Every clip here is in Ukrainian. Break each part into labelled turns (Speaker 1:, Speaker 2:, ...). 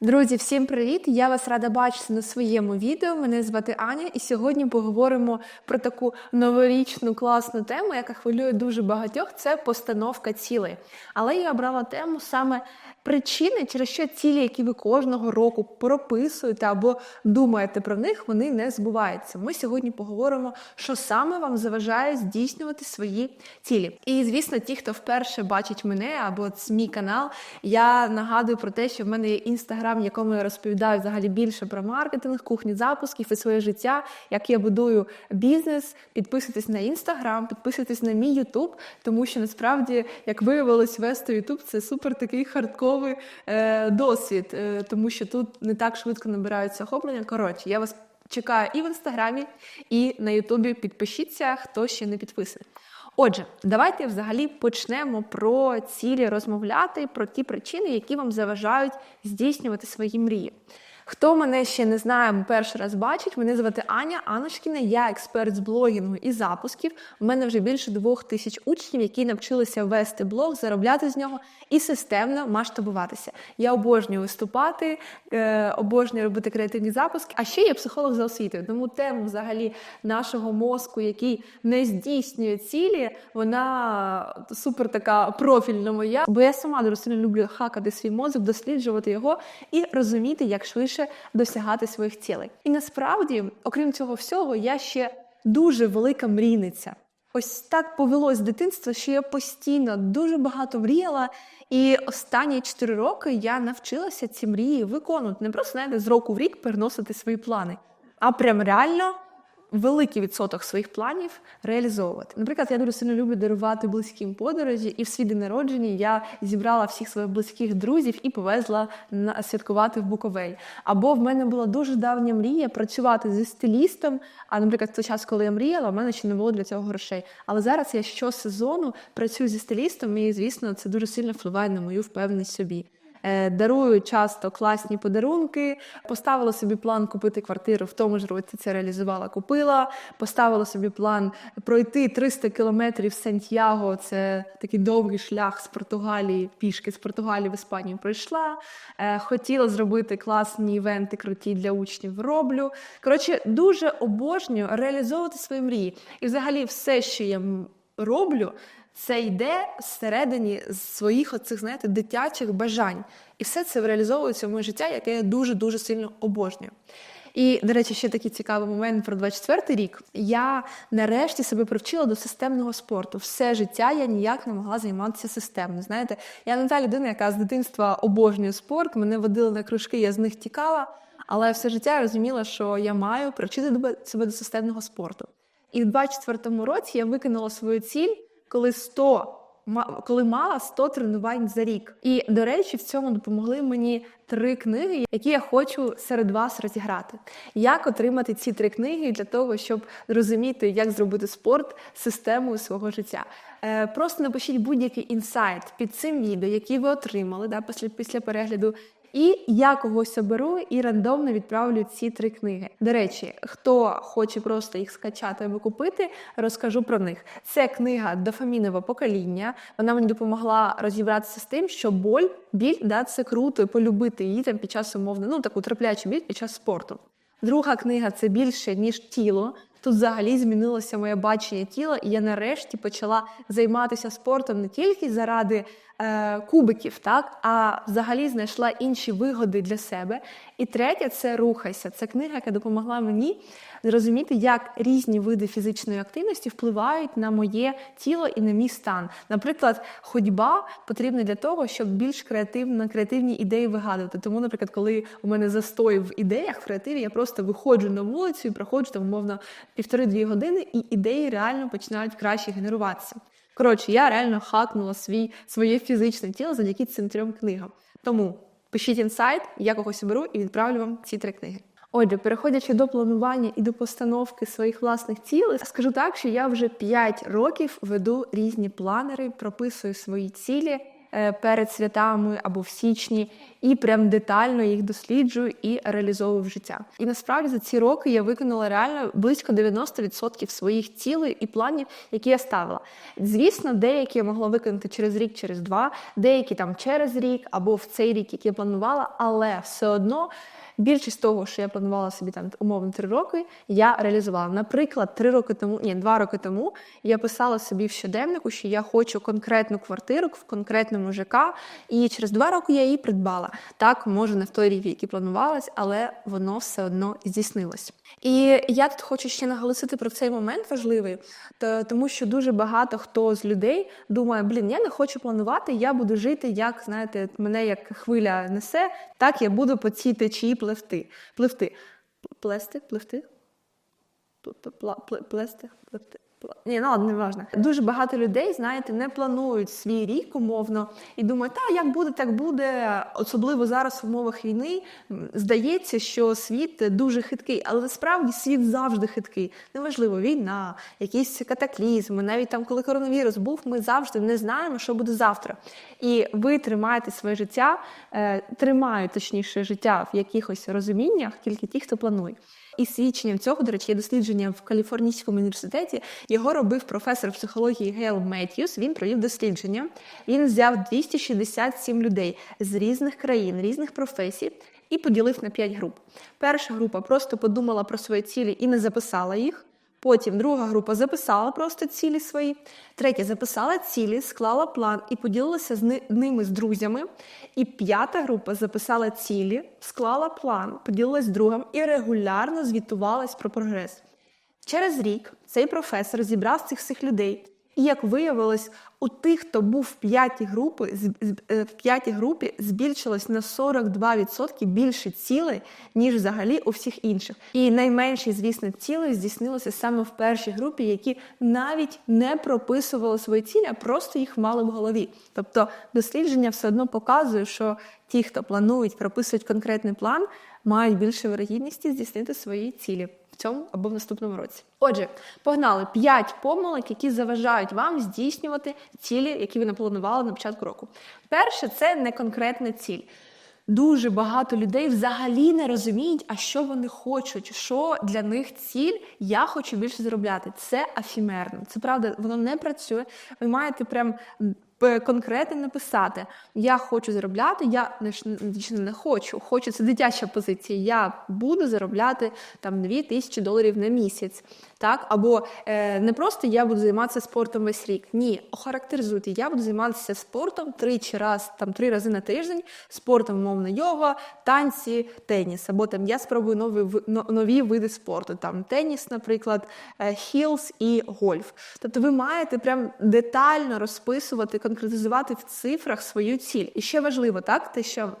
Speaker 1: Друзі, всім привіт! Я вас рада бачити на своєму відео. Мене звати Аня, і сьогодні поговоримо про таку новорічну класну тему, яка хвилює дуже багатьох. Це постановка цілей. Але я обрала тему саме причини, через що цілі, які ви кожного року прописуєте або думаєте про них, вони не збуваються. Ми сьогодні поговоримо, що саме вам заважає здійснювати свої цілі. І звісно, ті, хто вперше бачить мене або мій канал, я нагадую про те, що в мене є інстаграм, в якому я розповідаю взагалі більше про маркетинг, кухні запусків і своє життя, як я будую бізнес. Підписуйтесь на інстаграм, підписуйтесь на мій Ютуб, тому що насправді, як виявилось, вести Ютуб це супер такий хардковий е, досвід, е, тому що тут не так швидко набираються охоплення. Коротше, я вас чекаю і в інстаграмі, і на Ютубі. Підпишіться, хто ще не підписаний. Отже, давайте взагалі почнемо про цілі розмовляти, про ті причини, які вам заважають здійснювати свої мрії. Хто мене ще не знає, перший раз бачить, мене звати Аня Аночкіна, я експерт з блогінгу і запусків. У мене вже більше двох тисяч учнів, які навчилися вести блог, заробляти з нього і системно масштабуватися. Я обожнюю виступати, е, обожнюю робити креативні запуски. А ще я психолог за освітою. Тому тему взагалі нашого мозку, який не здійснює цілі, вона супер така профільна моя. Бо я сама сильно люблю хакати свій мозок, досліджувати його і розуміти, як швидше досягати своїх цілей. І насправді, окрім цього всього, я ще дуже велика мрійниця. Ось так повелось з дитинства, що я постійно дуже багато мріяла, і останні 4 роки я навчилася ці мрії виконувати. Не просто знаєте, з року в рік переносити свої плани, а прям реально великий відсоток своїх планів реалізовувати. Наприклад, я дуже сильно люблю дарувати близьким подорожі, і в свій день народження я зібрала всіх своїх близьких друзів і повезла на святкувати в Буковель. Або в мене була дуже давня мрія працювати зі стилістом. А, наприклад, в той час, коли я мріяла, в мене ще не було для цього грошей. Але зараз я щосезону працюю зі стилістом, і звісно, це дуже сильно впливає на мою впевненість собі. Е, Дарую часто класні подарунки. Поставила собі план купити квартиру в тому ж році. Це реалізувала, купила. Поставила собі план пройти 300 кілометрів Сантьяго. Це такий довгий шлях з Португалії, пішки з Португалії в Іспанію пройшла. Е, Хотіла зробити класні івенти, круті для учнів. Роблю. Коротше, дуже обожнюю реалізовувати свої мрії. І взагалі, все, що я роблю. Це йде всередині своїх оцих, знаєте, дитячих бажань. І все це реалізовується в моє життя, яке я дуже-дуже сильно обожнюю. І, до речі, ще такий цікавий момент про 24-й рік. Я нарешті себе привчила до системного спорту. Все життя я ніяк не могла займатися системно. Знаєте, я не та людина, яка з дитинства обожнює спорт, мене водили на кружки, я з них тікала. Але все життя я розуміла, що я маю привчити себе до системного спорту. І в 24-му році я викинула свою ціль коли 100, ма- коли мала 100 тренувань за рік. І, до речі, в цьому допомогли мені три книги, які я хочу серед вас розіграти. Як отримати ці три книги для того, щоб зрозуміти, як зробити спорт системою свого життя. Е, Просто напишіть будь-який інсайт під цим відео, який ви отримали да, після, після перегляду. І я когось оберу і рандомно відправлю ці три книги. До речі, хто хоче просто їх скачати або купити, розкажу про них. Це книга Дофамінове покоління. Вона мені допомогла розібратися з тим, що боль, біль да, це круто, і полюбити її там під час умовно, ну таку траплячу біль під час спорту. Друга книга це більше ніж тіло. Тут взагалі змінилося моє бачення тіла, і я нарешті почала займатися спортом не тільки заради е, кубиків, так а взагалі знайшла інші вигоди для себе. І третя це рухайся. Це книга, яка допомогла мені зрозуміти, як різні види фізичної активності впливають на моє тіло і на мій стан. Наприклад, ходьба потрібна для того, щоб більш креативно креативні ідеї вигадувати. Тому, наприклад, коли у мене застой в ідеях в креативі, я просто виходжу на вулицю і проходжу там, умовно півтори-дві години, і ідеї реально починають краще генеруватися. Коротше, я реально хакнула свій, своє фізичне тіло завдяки цим трьом книгам. Тому пишіть інсайт, я когось оберу і відправлю вам ці три книги. Отже, переходячи до планування і до постановки своїх власних цілей, скажу так, що я вже 5 років веду різні планери, прописую свої цілі. Е, перед святами або в січні, і прям детально їх досліджую і реалізовую в життя. І насправді за ці роки я виконала реально близько 90% своїх цілей і планів, які я ставила. Звісно, деякі я могла виконати через рік, через два, деякі там через рік або в цей рік, який я планувала, але все одно. Більшість того, що я планувала собі там умовно три роки, я реалізувала. Наприклад, три роки тому, ні, два роки тому я писала собі в щоденнику, що я хочу конкретну квартиру в конкретному ЖК, і через два роки я її придбала. Так, може, не в той рік, який планувалось, але воно все одно здійснилось. І я тут хочу ще наголосити про цей момент важливий, то- тому що дуже багато хто з людей думає, блін, я не хочу планувати, я буду жити, як знаєте, мене як хвиля несе, так я буду по цій течії Плести, пливти? П- п- пла- пле- Плести, пливти. Пла- Ні, ну ладно, не важно. Дуже багато людей, знаєте, не планують свій рік умовно і думають, та як буде, так буде. Особливо зараз в умовах війни здається, що світ дуже хиткий, але насправді світ завжди хиткий. Неважливо, війна, якісь катаклізми, навіть там, коли коронавірус був, ми завжди не знаємо, що буде завтра. І ви тримаєте своє життя, е, тримають точніше життя в якихось розуміннях, тільки ті, хто планує. І свідченням цього, до речі, є дослідження в Каліфорнійському університеті. Його робив професор психології Гейл Меттьюс. Він провів дослідження. Він взяв 267 людей з різних країн, різних професій і поділив на 5 груп. Перша група просто подумала про свої цілі і не записала їх. Потім друга група записала просто цілі свої. Третя записала цілі, склала план і поділилася з ними з друзями. І п'ята група записала цілі, склала план, поділилась з другом і регулярно звітувалась про прогрес. Через рік цей професор зібрав цих всіх людей. І як виявилось, у тих, хто був в п'ятій групі, е, в п'ятій групі збільшилось на 42% більше цілей, ніж взагалі у всіх інших. І найменші, звісно, цілей здійснилося саме в першій групі, які навіть не прописували свої цілі, а просто їх мали в голові. Тобто дослідження все одно показує, що ті, хто планують, прописують конкретний план, мають більше вирогідності здійснити свої цілі цьому або в наступному році. Отже, погнали 5 помилок, які заважають вам здійснювати цілі, які ви напланували на початку року. Перше, це не конкретна ціль. Дуже багато людей взагалі не розуміють, а що вони хочуть, що для них ціль, я хочу більше заробляти. Це афімерно. Це правда, воно не працює. Ви маєте прям конкретно написати: Я хочу заробляти, я не, не, хочу. Хочу це дитяча позиція. Я буду заробляти там 2 тисячі доларів на місяць. Так? Або е, не просто я буду займатися спортом весь рік. Ні, охарактеризуйте, я буду займатися спортом тричі раз, там три рази на тиждень, спортом, умовно, йога, танці, теніс. Або там я спробую нові, нові види спорту, там теніс, наприклад, е, хілс і гольф. Тобто ви маєте прям детально розписувати, конкретизувати в цифрах свою ціль. І ще важливо, так, те, що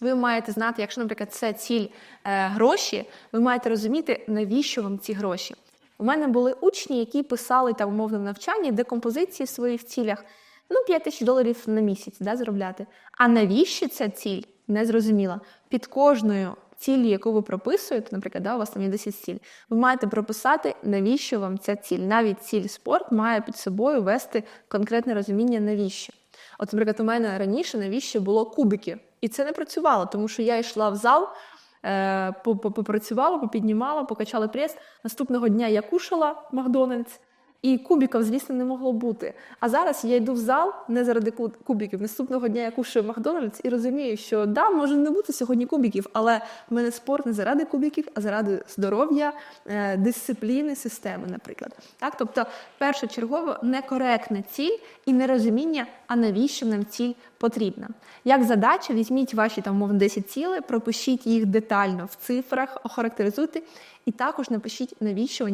Speaker 1: ви маєте знати, якщо, наприклад, це ціль е, гроші, ви маєте розуміти, навіщо вам ці гроші. У мене були учні, які писали там умовно в навчанні декомпозиції свої в цілях. Ну, 5 тисяч доларів на місяць да, заробляти. А навіщо ця ціль? Не зрозуміла. Під кожною цілі, яку ви прописуєте, наприклад, да, у вас там є 10 ціль, ви маєте прописати, навіщо вам ця ціль. Навіть ціль спорт має під собою вести конкретне розуміння, навіщо. От, наприклад, у мене раніше навіщо було кубики. І це не працювало, тому що я йшла в зал, е, по- по- попрацювала, попіднімала, покачала прес. Наступного дня я кушала Макдональдс, і кубиків, звісно, не могло бути. А зараз я йду в зал не заради кубіків. Наступного дня я кушаю Макдональдс і розумію, що да, може не бути сьогодні кубіків, але в мене спорт не заради кубіків, а заради здоров'я, е, дисципліни, системи, наприклад. Так, тобто, першочергово некоректна ціль і нерозуміння, а навіщо нам ціль потрібна. Як задача, візьміть ваші там мовно 10 цілей, пропишіть їх детально в цифрах, охарактеризуйте, і також напишіть, навіщо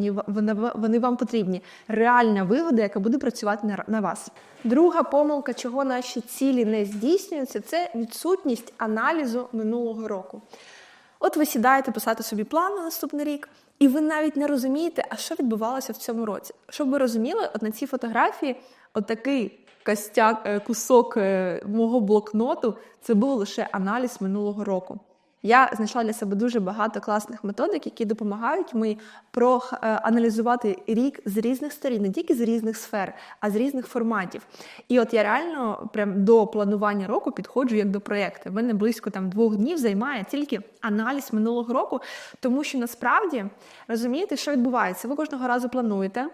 Speaker 1: вони, вам потрібні. Реальна вигода, яка буде працювати на, на вас. Друга помилка, чого наші цілі не здійснюються, це відсутність аналізу минулого року. От ви сідаєте писати собі план на наступний рік, і ви навіть не розумієте, а що відбувалося в цьому році. Щоб ви розуміли, от на цій фотографії отакий костяк, е, кусок е, мого блокноту це був лише аналіз минулого року. Я знайшла для себе дуже багато класних методик, які допомагають мені проаналізувати рік з різних сторін, не тільки з різних сфер, а з різних форматів. І от я реально прям до планування року підходжу як до проєкту. Мене близько там двох днів займає тільки аналіз минулого року, тому що насправді розумієте, що відбувається. Ви кожного разу плануєте,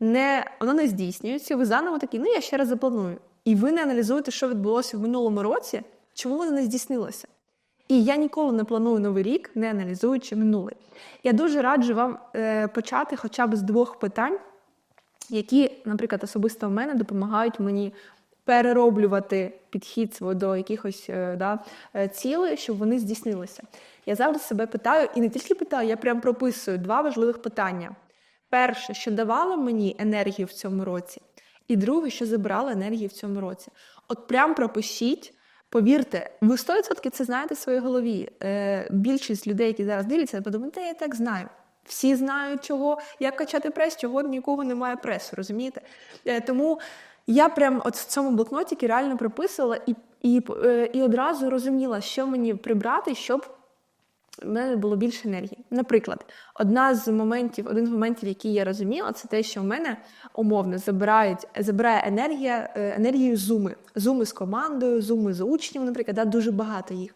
Speaker 1: не воно не здійснюється. Ви заново такі, ну я ще раз запланую. І ви не аналізуєте, що відбулося в минулому році, чому воно не здійснилося. І я ніколи не планую новий рік, не аналізуючи минулий. Я дуже раджу вам е, почати хоча б з двох питань, які, наприклад, особисто в мене допомагають мені перероблювати підхід до якихось е, да, е, цілей, щоб вони здійснилися. Я завжди себе питаю, і не тільки питаю, я прям прописую два важливих питання. Перше, що давало мені енергію в цьому році, і друге, що забрало енергію в цьому році. От прям пропишіть. Повірте, ви 100% це знаєте в своїй голові. Е, більшість людей, які зараз дивляться, подумають, я так знаю. Всі знають, чого, як качати прес, чого нікого немає пресу, розумієте? Е, тому я прям от в цьому блокнотіки реально прописувала і, і, е, і одразу розуміла, що мені прибрати, щоб в мене було більше енергії. Наприклад, одна з моментів, один з моментів, який я розуміла, це те, що в мене умовно забирають, забирає енергія, е, енергію зуми. Зуми з командою, зуми з учнями, наприклад, да, дуже багато їх.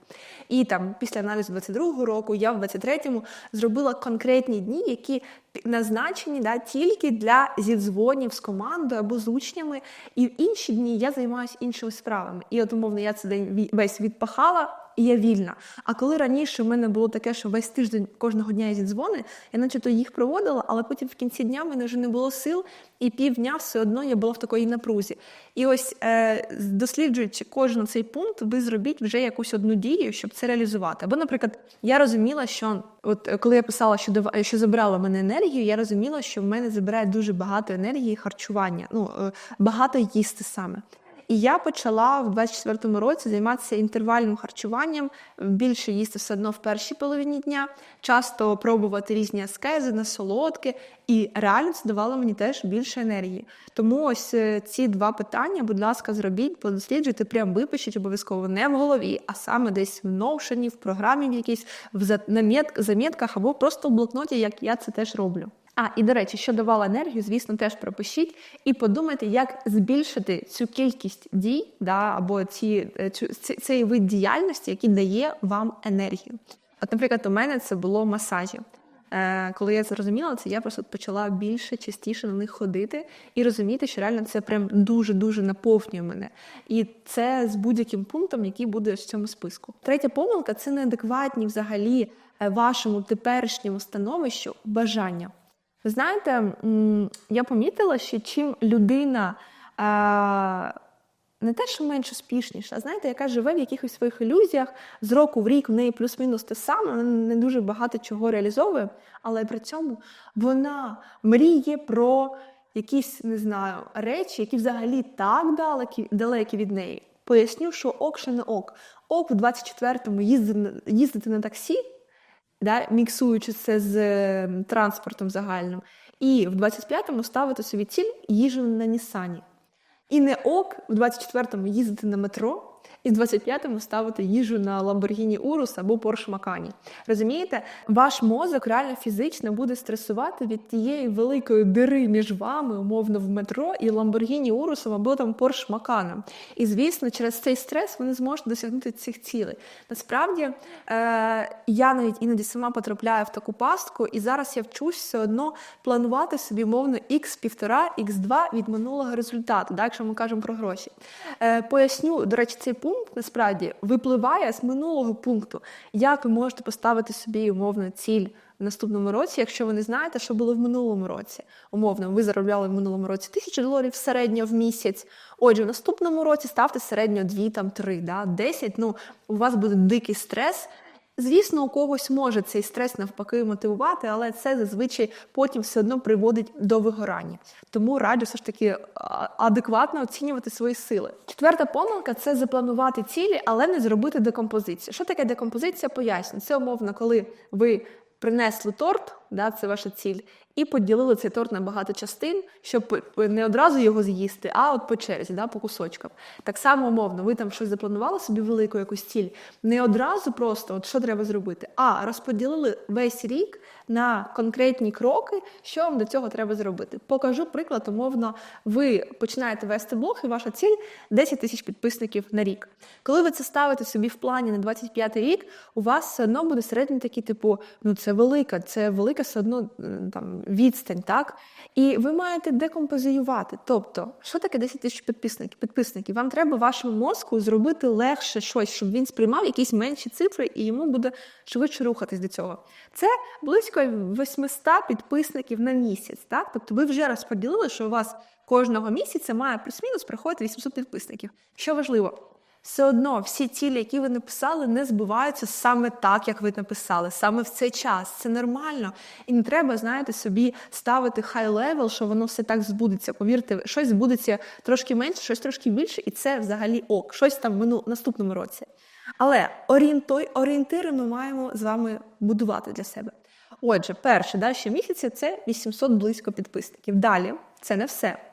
Speaker 1: І там після аналізу 22-го року я в 23-му зробила конкретні дні, які назначені да, тільки для зідзвонів з командою або з учнями. І в інші дні я займаюся іншими справами. І от, умовно, я цей день весь відпахала і я вільна. А коли раніше в мене було таке, що весь тиждень кожного дня я зідзвони, я начебто їх проводила, але потім в кінці дня в мене вже не було сил, і півдня все одно я була в такої напрузі. І ось е, досліджуючи кожен цей пункт, ви зробіть вже якусь одну дію, щоб це реалізувати. Або, наприклад, я розуміла, що от коли я писала, що дав, що забрала мене енергію, я розуміла, що в мене забирає дуже багато енергії харчування, ну е, багато їсти саме. І я почала в 24-му році займатися інтервальним харчуванням, більше їсти все одно в першій половині дня, часто пробувати різні аскези на солодке, і реально це давало мені теж більше енергії. Тому ось е, ці два питання, будь ласка, зробіть, подосліджуйте, прям випишіть обов'язково не в голові, а саме десь в ноушені, в програмі, в якійсь в замітках або просто в блокноті, як я це теж роблю. А, і до речі, що давала енергію, звісно, теж пропишіть і подумайте, як збільшити цю кількість дій, да, або ці, е, цю, цей вид діяльності, який дає вам енергію. От, наприклад, у мене це було масажі. Е, коли я зрозуміла це, я просто почала більше, частіше на них ходити і розуміти, що реально це прям дуже-дуже наповнює мене. І це з будь-яким пунктом, який буде в цьому списку. Третя помилка це неадекватні взагалі е, вашому теперішньому становищу бажання. Ви знаєте, я помітила, що чим людина не те, що менш успішніша, а знаєте, яка живе в якихось своїх ілюзіях, з року в рік в неї плюс-мінус те саме, вона не дуже багато чого реалізовує, але при цьому вона мріє про якісь, не знаю, речі, які взагалі так далекі, далекі від неї. Поясню, що ок ще не ок. Ок в 24-му їздити, на таксі да, міксуючи це з транспортом загальним. І в 25-му ставити собі ціль їжу на Нісані. І не ок в 24-му їздити на метро, і в 25-му ставити їжу на Lamborghini Urus або Porsche Macan. Розумієте, ваш мозок реально фізично буде стресувати від тієї великої дири між вами, умовно, в метро і Lamborghini Urus або там Porsche Macan. І звісно, через цей стрес ви не зможете досягнути цих цілей. Насправді е, я навіть іноді сама потрапляю в таку пастку, і зараз я вчусь все одно планувати собі мовно X1,5, X2 від минулого результату, так, якщо ми кажемо про гроші. Е, Поясню, до речі, цей пункт насправді випливає з минулого пункту. Як ви можете поставити собі умовно ціль в наступному році, якщо ви не знаєте, що було в минулому році? Умовно, ви заробляли в минулому році тисячу доларів середньо в місяць. Отже, в наступному році ставте середньо 2, там 3, да, 10, Ну у вас буде дикий стрес. Звісно, у когось може цей стрес навпаки мотивувати, але це зазвичай потім все одно приводить до вигорання. Тому раджу все ж таки адекватно оцінювати свої сили. Четверта помилка це запланувати цілі, але не зробити декомпозицію. Що таке декомпозиція? Поясню. Це умовно, коли ви принесли торт, да, це ваша ціль, і поділили цей торт на багато частин, щоб п- не одразу його з'їсти, а от по черзі, да, по кусочкам. Так само умовно, ви там щось запланували собі велику якусь ціль, не одразу просто, от що треба зробити, а розподілили весь рік на конкретні кроки, що вам до цього треба зробити. Покажу приклад, умовно, ви починаєте вести блог, і ваша ціль 10 тисяч підписників на рік. Коли ви це ставите собі в плані на 25 рік, у вас все одно буде середній такий, типу, ну це велика, це велика все одно там відстань, так? І ви маєте декомпозіювати. Тобто, що таке 10 тисяч підписників? підписників? Вам треба вашому мозку зробити легше щось, щоб він сприймав якісь менші цифри, і йому буде швидше рухатись до цього. Це близько 800 підписників на місяць. Так? Тобто ви вже розподілили, що у вас кожного місяця має плюс-мінус приходити 800 підписників. Що важливо? Все одно всі цілі, які ви написали, не збуваються саме так, як ви написали, саме в цей час. Це нормально. І не треба, знаєте, собі ставити хай левел, що воно все так збудеться. Повірте, щось збудеться трошки менше, щось трошки більше, і це взагалі ок, щось там в наступному році. Але орієнтой, орієнтири ми маємо з вами будувати для себе. Отже, перше, да, щомісяця це 800 близько підписників. Далі це не все.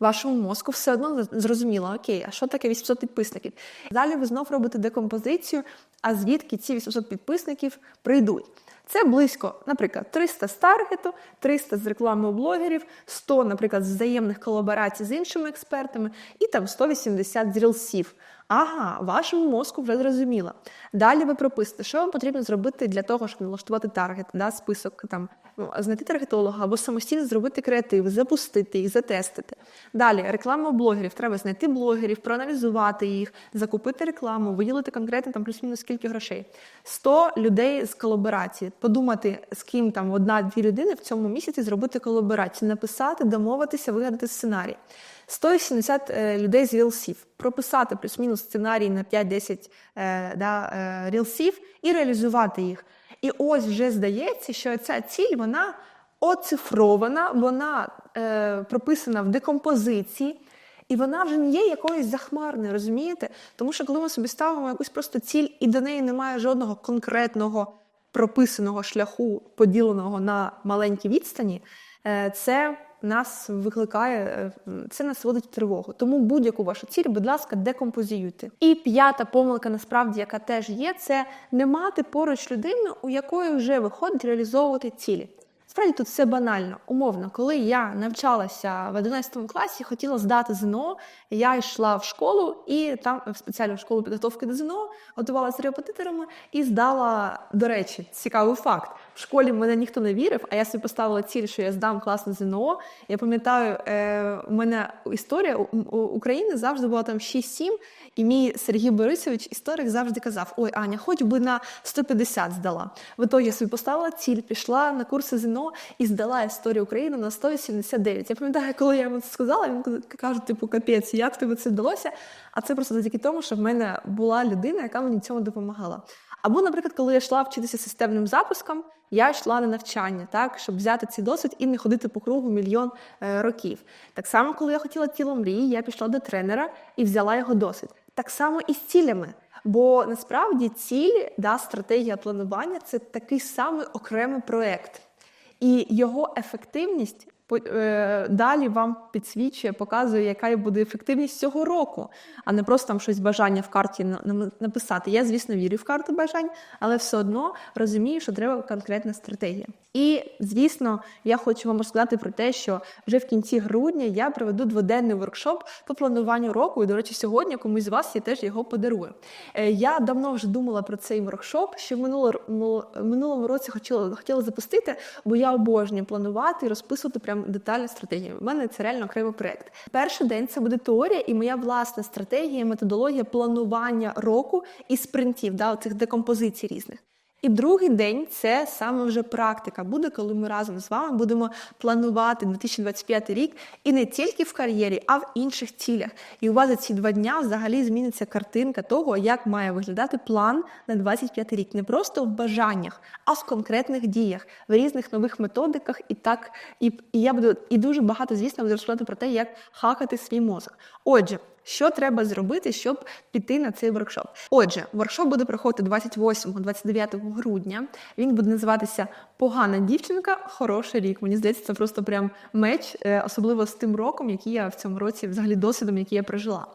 Speaker 1: Вашому мозку все одно зрозуміло, окей, а що таке 800 підписників? Далі ви знов робите декомпозицію, а звідки ці 800 підписників прийдуть. Це близько, наприклад, 300 з таргету, 300 з реклами у блогерів, 100, наприклад, з взаємних колаборацій з іншими експертами, і там 180 з рілсів. Ага, вашому мозку вже зрозуміло. Далі ви прописуєте, що вам потрібно зробити для того, щоб налаштувати таргет, да, список там знайти таргетолога або самостійно зробити креатив, запустити їх, затестити. Далі реклама блогерів. Треба знайти блогерів, проаналізувати їх, закупити рекламу, виділити конкретно там плюс-мінус скільки грошей. 100 людей з колаборації. Подумати, з ким там одна-дві людини в цьому місяці зробити колаборацію, написати, домовитися, вигадати сценарій. 180 е, людей з рілсів, прописати плюс-мінус сценарій на 5-10 е, да, е, рілсів і реалізувати їх. І ось вже здається, що ця ціль вона оцифрована, вона е, прописана в декомпозиції, і вона вже не є якоюсь захмарною, розумієте? Тому що коли ми собі ставимо якусь просто ціль, і до неї немає жодного конкретного прописаного шляху, поділеного на маленькі відстані, е, це нас викликає, е, це нас вводить в тривогу. Тому будь-яку вашу ціль, будь ласка, декомпозіюйте. І п'ята помилка, насправді, яка теж є, це не мати поруч людину, у якої вже виходить реалізовувати цілі. Справді тут все банально. Умовно, коли я навчалася в 11 класі, хотіла здати ЗНО, я йшла в школу і там в спеціальну школу підготовки до ЗНО, готувалася з репетиторами і здала, до речі, цікавий факт. В школі мене ніхто не вірив, а я собі поставила ціль, що я здам класне ЗНО. Я пам'ятаю, е, у мене історія у, України завжди була там 6-7, і мій Сергій Борисович, історик, завжди казав: Ой, Аня, хоч би на 150 здала. В ітогі я собі поставила ціль, пішла на курси ЗНО і здала історію України на 179. Я пам'ятаю, коли я йому це сказала, він каже, типу, капець, як тобі це вдалося? А це просто завдяки тому, що в мене була людина, яка мені цьому допомагала. Або, наприклад, коли я йшла вчитися системним запуском, я йшла на навчання, так, щоб взяти цей досвід і не ходити по кругу мільйон е, років. Так само, коли я хотіла тіло мрії, я пішла до тренера і взяла його досвід. Так само і з цілями. Бо насправді ціль, да, стратегія планування це такий самий окремий проект. І його ефективність далі вам підсвічує, показує, яка буде ефективність цього року, а не просто там щось бажання в карті на- на- написати. Я, звісно, вірю в карту бажань, але все одно розумію, що треба конкретна стратегія. І, звісно, я хочу вам розказати про те, що вже в кінці грудня я проведу дводенний воркшоп по плануванню року. І, до речі, сьогодні комусь з вас я теж його подарую. Е, Я давно вже думала про цей воркшоп, ще в минуло- минуло- минулому році хотіла, хотіла запустити, бо я обожнюю планувати і розписувати прям детальну стратегію. У мене це реально окремий проект. Перший день це буде теорія і моя власна стратегія, методологія планування року і спринтів, да, цих декомпозицій різних. І другий день це саме вже практика буде, коли ми разом з вами будемо планувати 2025 рік і не тільки в кар'єрі, а в інших цілях. І у вас за ці два дня взагалі зміниться картинка того, як має виглядати план на 25 рік. Не просто в бажаннях, а в конкретних діях, в різних нових методиках. І так, і, і я буду і дуже багато, звісно, буду розповідати про те, як хакати свій мозок. Отже. Що треба зробити, щоб піти на цей воркшоп? Отже, воркшоп буде проходити 28-29 грудня. Він буде називатися Погана дівчинка, хороший рік. Мені здається, це просто прям меч, е, особливо з тим роком, який я в цьому році, взагалі досвідом, який я прожила.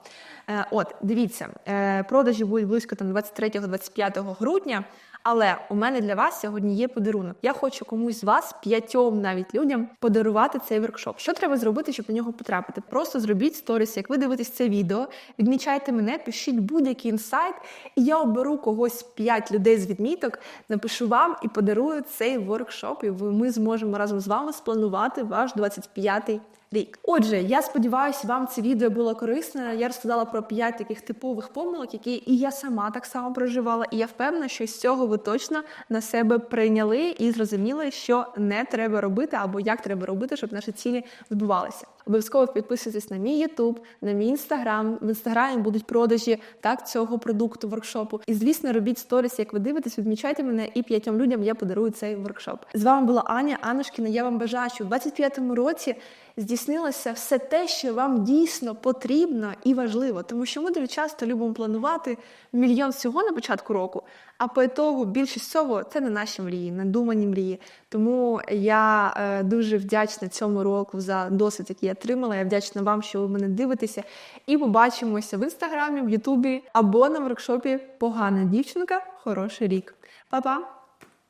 Speaker 1: Е, От, дивіться, е, продажі будуть близько там 23-25 грудня. Але у мене для вас сьогодні є подарунок. Я хочу комусь з вас, п'ятьом навіть людям, подарувати цей воркшоп. Що треба зробити, щоб на нього потрапити? Просто зробіть сторіс, як ви дивитесь це відео, відмічайте мене, пишіть будь-який інсайт, і я оберу когось п'ять людей з відміток, напишу вам і подарую цей воркшоп. І ми зможемо разом з вами спланувати ваш 25-й рік. Отже, я сподіваюся, вам це відео було корисне. Я розказала про п'ять таких типових помилок, які і я сама так само проживала. І я впевнена, що з цього ви точно на себе прийняли і зрозуміли, що не треба робити або як треба робити, щоб наші цілі збувалися. Обов'язково підписуйтесь на мій Ютуб, на мій інстаграм. В інстаграмі будуть продажі так цього продукту воркшопу. І звісно, робіть сторіс, як ви дивитесь, відмічайте мене і п'ятьом людям я подарую цей воркшоп. З вами була Аня Анушкіна. Я вам бажаю, що в 25-му році здійснилося все те, що вам дійсно потрібно і важливо, тому що ми дуже часто любимо планувати мільйон всього на початку року, а по ітогу більшість цього це не наші мрії, надумані мрії. Тому я е, дуже вдячна цьому року за досвід, який я отримала. Я вдячна вам, що ви мене дивитеся. І побачимося в інстаграмі, в Ютубі або на воркшопі Погана дівчинка, хороший рік. Па-па!